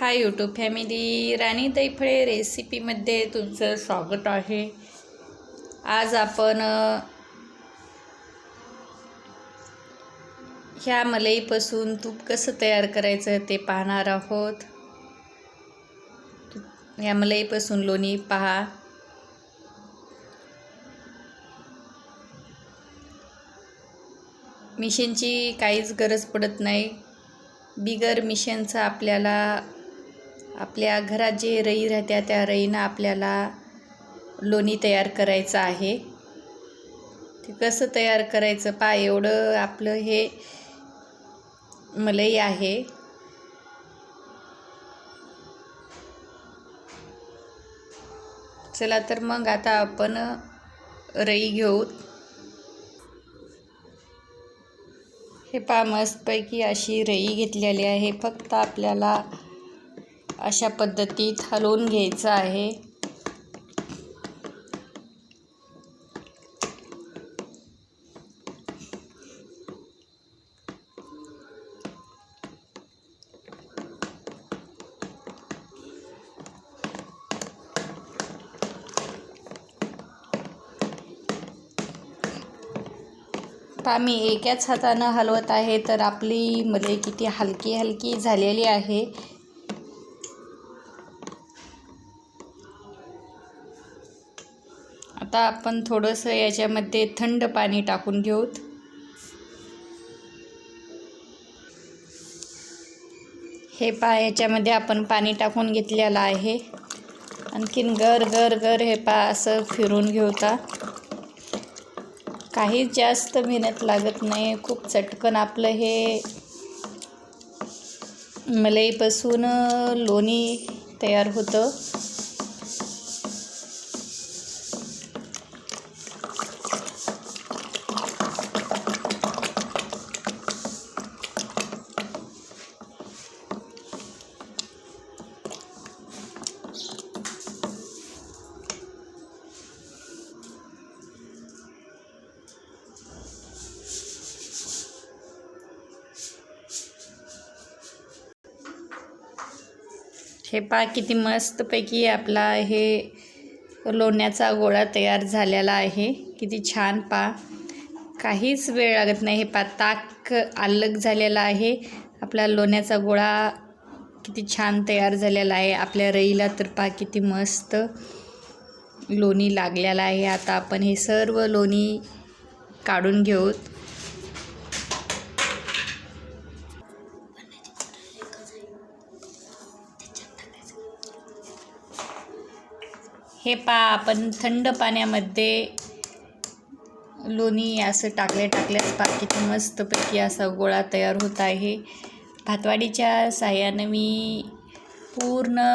Hi YouTube family राणी दैफळे रेसिपीमध्ये तुमचं स्वागत आहे. आज आपण ह्या मलईपासून तूप कसं तयार करायचं ते पाहणार आहोत. ह्या मलईपासून लोणी पहा. मिशनची काहीच गरज पडत नाही. बिगर मिशनचं आपल्याला आपल्या घरात जे रई राहत्या त्या रईनं आपल्याला लोणी तयार करायचं आहे. ते कसं तयार करायचं? पा एवढं आपलं हे मलई आहे. चला तर मग आता आपण रई घेऊ. हे पा मस्तपैकी अशी रई घेतलेली आहे. फक्त आपल्याला अशा पद्धतीत हलवून घ्यायचं आहे. मी एकाच हातानं हलवत आहे तर आपली मध्ये किती हलकी हलकी झालेली आहे. आता आपण थोडंसं याच्यामध्ये थंड पाणी टाकून घेऊत. हे पा याच्यामध्ये आपण पाणी टाकून घेतलेलं आहे. आणखीन गर गर गर हे पा असं फिरून घेऊता. काही जास्त मेहनत लागत नाही. खूप चटकन आपलं हे. मलईपासून लोणी तयार होतं. हे पहा किती मस्तपैकी आपला हे लोण्याचा गोळा तयार झालेला आहे. किती छान पा काहीच वेळ लागत नाही. हे पा ताक अलग झालेला आहे. आपला लोण्याचा गोळा किती छान तयार झालेला आहे. आपल्या रईला तर पा किती मस्त लोणी लागलेला आहे. आता आपण हे सर्व लोणी काढून घेऊत हे पा आपण थंड पाण्यामध्ये लोणी असं टाकल्या टाकल्यास पा किती मस्तपैकी असा गोळा तयार होत आहे. भातवाडीच्या साह्यानं मी पूर्ण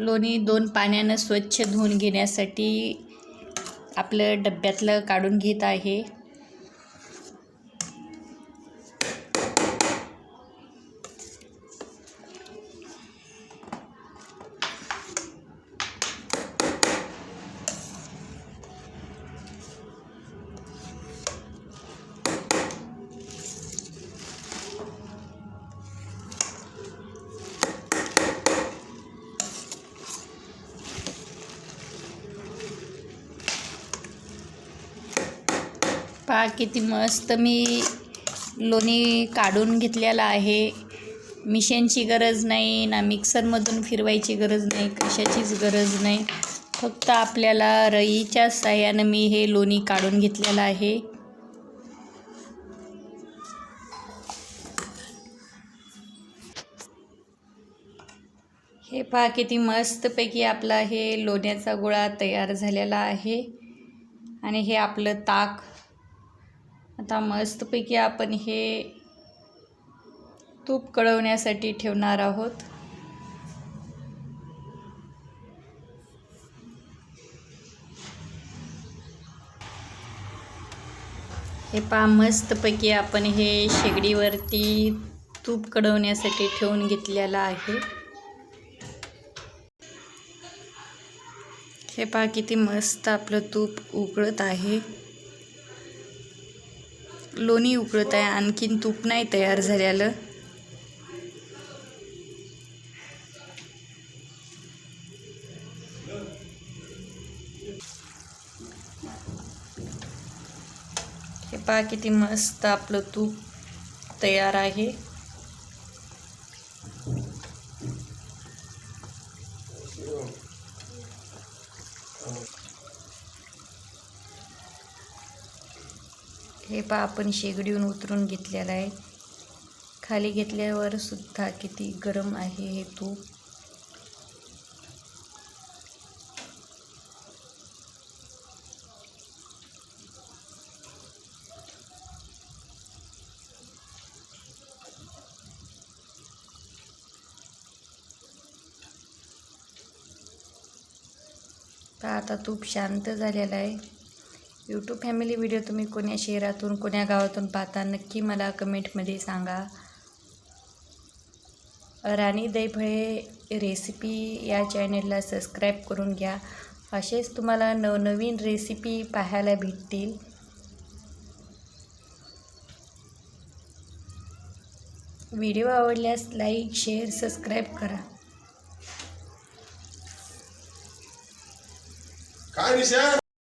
लोणी दोन पाण्यानं स्वच्छ धुवून घेण्यासाठी आपलं डब्यातलं काढून घेत आहे. पहा किती मस्त मी लोणी काढून घेतलेला आहे. मिशनची गरज नाही ना मिक्सरमधून फिरवायची गरज नाही कशाचीच गरज नाही. फक्त आपल्याला रईच्या साह्यानं मी हे लोणी काढून घेतलेलं आहे. हे पहा किती मस्तपैकी आपला हे लोण्याचा गोळा तयार झालेला आहे. आणि हे आपलं ताक आता मस्तपैकी आपण हे तूप कळवण्यासाठी ठेवणार आहोत. हे पहा मस्तपैकी आपण हे शेगडीवरती तूप कढवण्यासाठी ठेवून घेतलेलं आहे. हे पहा किती मस्त आपलं तूप उकळत आहे. लोणी उकळत आहे आणखीन तूप नाही तयार झालेलं. हे पहा किती मस्त आपलं तूप तयार आहे. हे पहा आपण शेगडीहून उतरून घेतलेलं आहे. खाली घेतल्यावर सुद्धा किती गरम आहे हे तूप आता तूप शांत झालेलं आहे. यूट्यूब फॅमिली व्हिडिओ तुम्ही कोण्या शहरातून कोण्या गावातून पाहता नक्की मला कमेंटमध्ये सांगा. राणी दैफळे रेसिपी या चॅनेलला सबस्क्राईब करून घ्या. असेच तुम्हाला नवनवीन रेसिपी पाहायला भेटतील. व्हिडिओ आवडल्यास लाईक शेअर सबस्क्राईब करा. काय विषय?